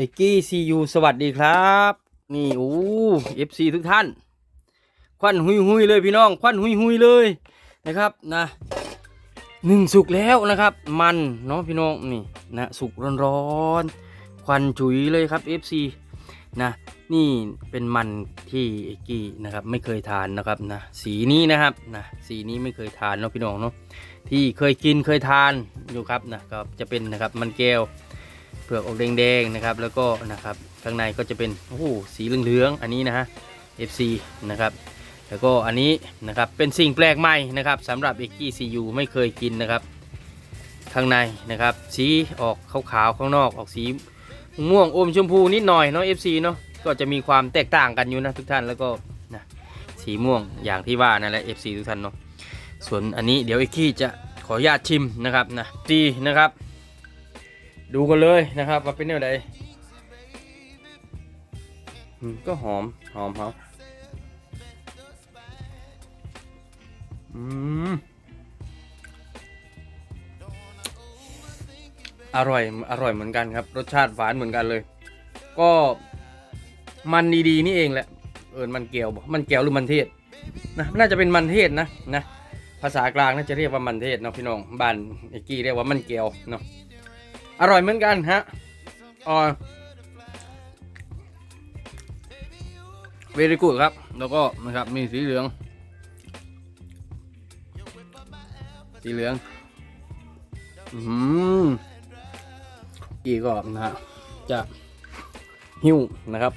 เอกกี้ซียูสวัสดีครับ นี่โอ้เอฟซีทุกท่าน ควันหุยหุยๆเลยพี่น้อง ควันหุยหุยๆเลยนะครับนะหนึ่งสุกแล้วนะครับ มันเนาะพี่น้องนี่นะสุกร้อนๆ ควันฉุยเลยครับ FC นะนี่เป็นมันที่เอกกี้นะครับไม่เคยทานนะครับนะสีนี้นะครับนะสีนี้ไม่เคยทานเนาะพี่น้องเนาะที่เคยกินเคยทานอยู่ครับนะก็จะเป็นนะครับมันแก้ว เปลือกออกแดงๆนะครับ แล้วก็นะครับข้างในก็จะเป็นโอ้โหสีเหลืองๆอันนี้นะฮะ FC นะครับแล้วก็อันนี้นะครับเป็นสิ่งแปลกใหม่นะครับสำหรับเอกกี้ซียูไม่เคยกินนะครับ ข้างในนะครับ สีออกขาวๆข้างนอกออกสีม่วงอมชมพูนิดหน่อยเนาะ FC เนาะก็จะมีความแตกต่างกันอยู่นะทุกท่านแล้วก็นะสีม่วงอย่างที่ว่านั่นแหละ FC ทุกท่านเนาะส่วนอันนี้เดี๋ยวเอ็กกี้จะขออนุญาตชิมนะครับนะดีนะครับ ดูกันเลยนะครับว่าเป็นแนวใดก็หอมหอมครับอืมอร่อยอร่อยเหมือนกันครับ รสชาติหวานเหมือนกันเลย ก็มันดีๆนี่เองแหละเออมันเกียวมันเกียวหรือมันเทศนะน่าจะเป็นมันเทศนะนะภาษากลางน่าจะเรียกว่ามันเทศเนาะพี่น้องบ้านไอ้กี้เรียกว่ามันเกียวเนาะ อร่อยเหมือนกันฮะอ๋อเวริกูดครับ แล้วก็นะครับมีสีเหลือง สีเหลือง อืมอีกก็นะฮะจะหิ้วนะครับ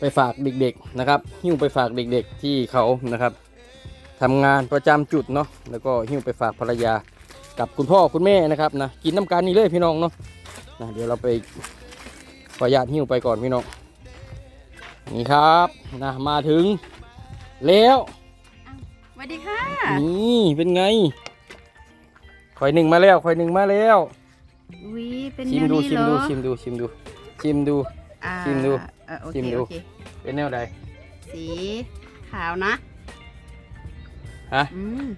ไปฝากเด็กๆนะครับ หิ้วไปฝากเด็กๆที่เขานะครับทำงานประจำจุดเนาะแล้วก็หิ้วไปฝากภรรยา กับคุณพ่อคุณแม่นะครับนะกินน้ำกันนี่เลยพี่น้องเนาะนะเดี๋ยวเราไปขออนุญาตหิ้วไปก่อนพี่น้องนี่ครับนะมาถึงแล้วสวัสดีค่ะนี่เป็นไงคอยหนึ่งมาแล้วคอยหนึ่งมาแล้ววีเป็นชิมแนวดูนี้ชิมเหรดูอชิมดูชิมดูชิมดูอ่าชิมดูเออโอชิเคมดูโอเคเป็นแนวใดสีขาวนะฮะอืม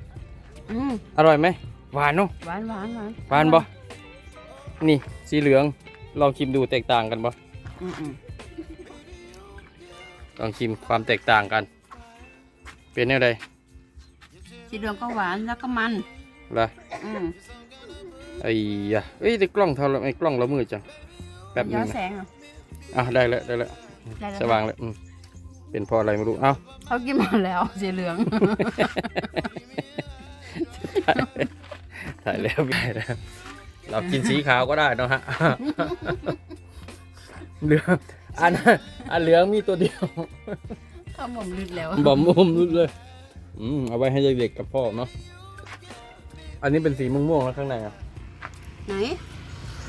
อืมอร่อยไหม หวานเนาะหวานหวานหวานหวานบ่นี่สีเหลืองลองชิมดูแตกต่างกันบ่อืมอืมลองชิมความแตกต่างกัน เป็นแนวใดสีเหลืองก็หวานแล้วก็มันล่ะอืมไอ้ยะเอ้ยแต่กล้องเท่าไรไอ้กล้องเรามืดจังแป๊บหนึย้องนนะแสงเหรออะได้แล้วได้แล้วได้แล้วสว่างแล้วอืมเป็นเพออะไรไม่รู้เอ้า เขากินหมดแล้วสีเหลือง ถ่ายแล้วถ่ายแล้วเรากินสีขาวก็ได้เนาะฮะเหลืองอันอันเหลืองมีตัวเดียวเขาหม่อมลึกแล้วบอมมุมรุดเลย อืมเอาไว้ให้เด็กๆกับพ่อเนาะอันนี้เป็นสีม่วงๆแล้วข้างในอะไหน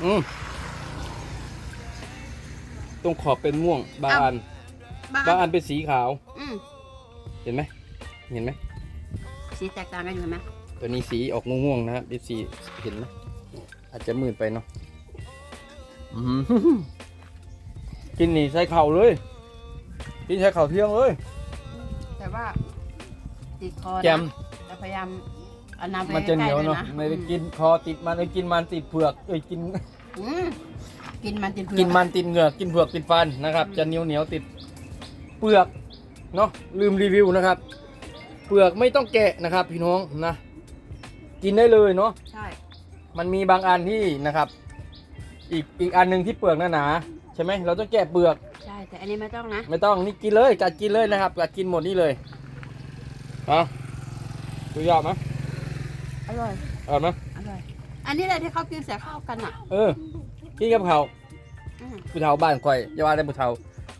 อืมตรงขอบเป็นม่วง บางอันบ้าบางอันนเป็นสีขาวอืมเห็นไหมเห็นไหมสีแตกต่างกันอยู่เห็นไหม ตัวนี้สีออกม่วงๆนะครับดิสีเห็นไหมอาจจะมืดไปเนาะอื้อหือกินนี่ใส่เข่าเลย กินใส่เข่าเที่ยงเลย แต่ว่าติดคอนะแจม แต่พยายามเอาน้ำไปมันจะเหนียวใกล้ๆเนาะด้วไม่ได้กินคอติดมันไอ้กินมันติดเผือกเอ้ยกิน อืมกินมันติดเผือกกินมันติดเหงือกกินเผือกติดฟันนะครับ จะเหนียวเหนียวๆติดเปลือกเนาะลืมรีวิวนะครับ เปลือกไม่ต้องแกะนะครับ พี่น้องนะ กินได้เลยเนาะใช่ มันมีบางอันที่นะครับ อีกอีกอันหนึ่งที่เปลือกหนาๆใช่ไหมเราต้องแกะเปลือก ใช่ แต่อันนี้ไม่ต้องนะ ไม่ต้องนี่กินเลยกัดกินเลยนะครับกัดกินหมดนี่เลยเอาดูยอดไหมอร่อย อร่อยไหมอร่อย อันนี้แหละที่เขากินเสียข้าวกันอะ เออกินกับเขาวอืมผู้เฒ่าบ้านข่อยอย่าว่าแต่ผู้เฒ่า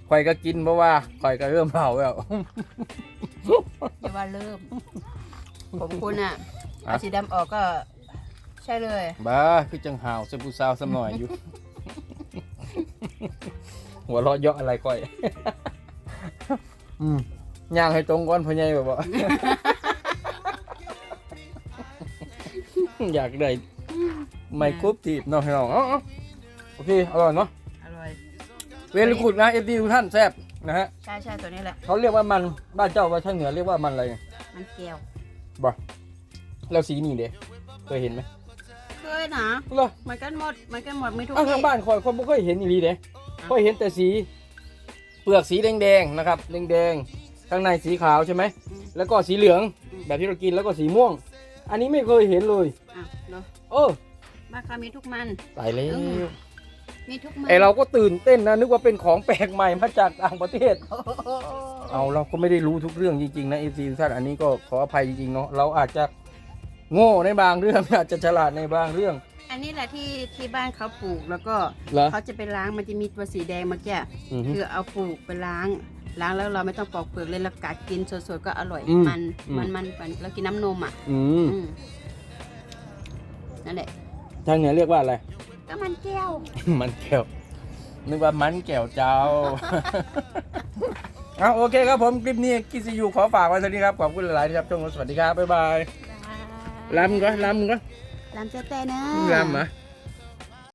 ข่อยก็กินเพราะว่าข่อยก็เริ่มเผาแล้ว อย่าว่าเริ่ม ผมคุณอะอะ เอาสีดำออกก็ใช่เลย บ้าคือจังหาวเซผู้สาวสำหน่อยอยู่ หัวเราะเยาะอะไรก่อย อืมย่างให้ตรงก้อนพอใหญแบบว่า อยากได้ไมโครตีบเนาะให้น้องเอ้าๆโอเคอร่อยเนาะอร่อย เวลิกุดนะเอฟดีทุกท่านแซ่บนะฮะใช่ใช่ตัวนี้แหละ เขาเรียกว่ามันบ้านเจ้าว่าช่างเหนือเรียกว่ามันอะไรมันแก้วบ่ แล้วสีนี่เด้เคยเห็นไหมเคยนะเหรอเหมือนกันหมดเหมือนกันหมดไม่ทุกอ้าวที่ทางบ้านคอยคนบ่เคยเห็นอีหลีเด้เคยเห็นแต่สี เปลือกสีแดงๆนะครับแดงๆข้างในสีขาวใช่ไหมอืมแล้วก็สีเหลืองอืมแบบที่เรากินแล้วก็สีม่วง อันนี้ไม่เคยเห็นเลยอะเนาะเออบ้านเขามีทุกมันตายแล้วอืมมีทุกมันไอเราก็ตื่นเต้นนะนึกว่าเป็นของแปลกใหม่มาจากต่างประเทศโอ้โหเอาเราก็ไม่ได้รู้ทุกเรื่องจริงๆนะเอฟซีทุกท่านอันนี้ก็ขออภัยจริงๆเนาะเราอาจจะ โง่ในบางเรื่อง อาจจะฉลาดในบางเรื่อง อันนี้แหละที่ที่บ้านเขาปลูกแล้วก็เหรอเขาจะไปล้างมันจะมีตัวสีแดงเมื่อกี้อือฮึคือเอาปลูกไปล้าง ล้างแล้วเราไม่ต้องปอกเปลือกเลยเรากัดกินสดๆก็อร่อยอืมมันอืม มันมันมันเรากินน้ำนมอะอืมอืมนั่นแหละทางเหนือเรียกว่าอะไร ก็มันแก้วมันแก้วนึกว่ามันแก้วเจ้า เอาโอเคครับผม คลิปนี้กิซียูขอฝากไว้เท่านี้ครับ ขอบคุณหลายๆที่รับชมสวัสดีครับ บ๊ายบาย ลำก็ลำก็ลำเจ๊แต่เนอะลำเหรอะ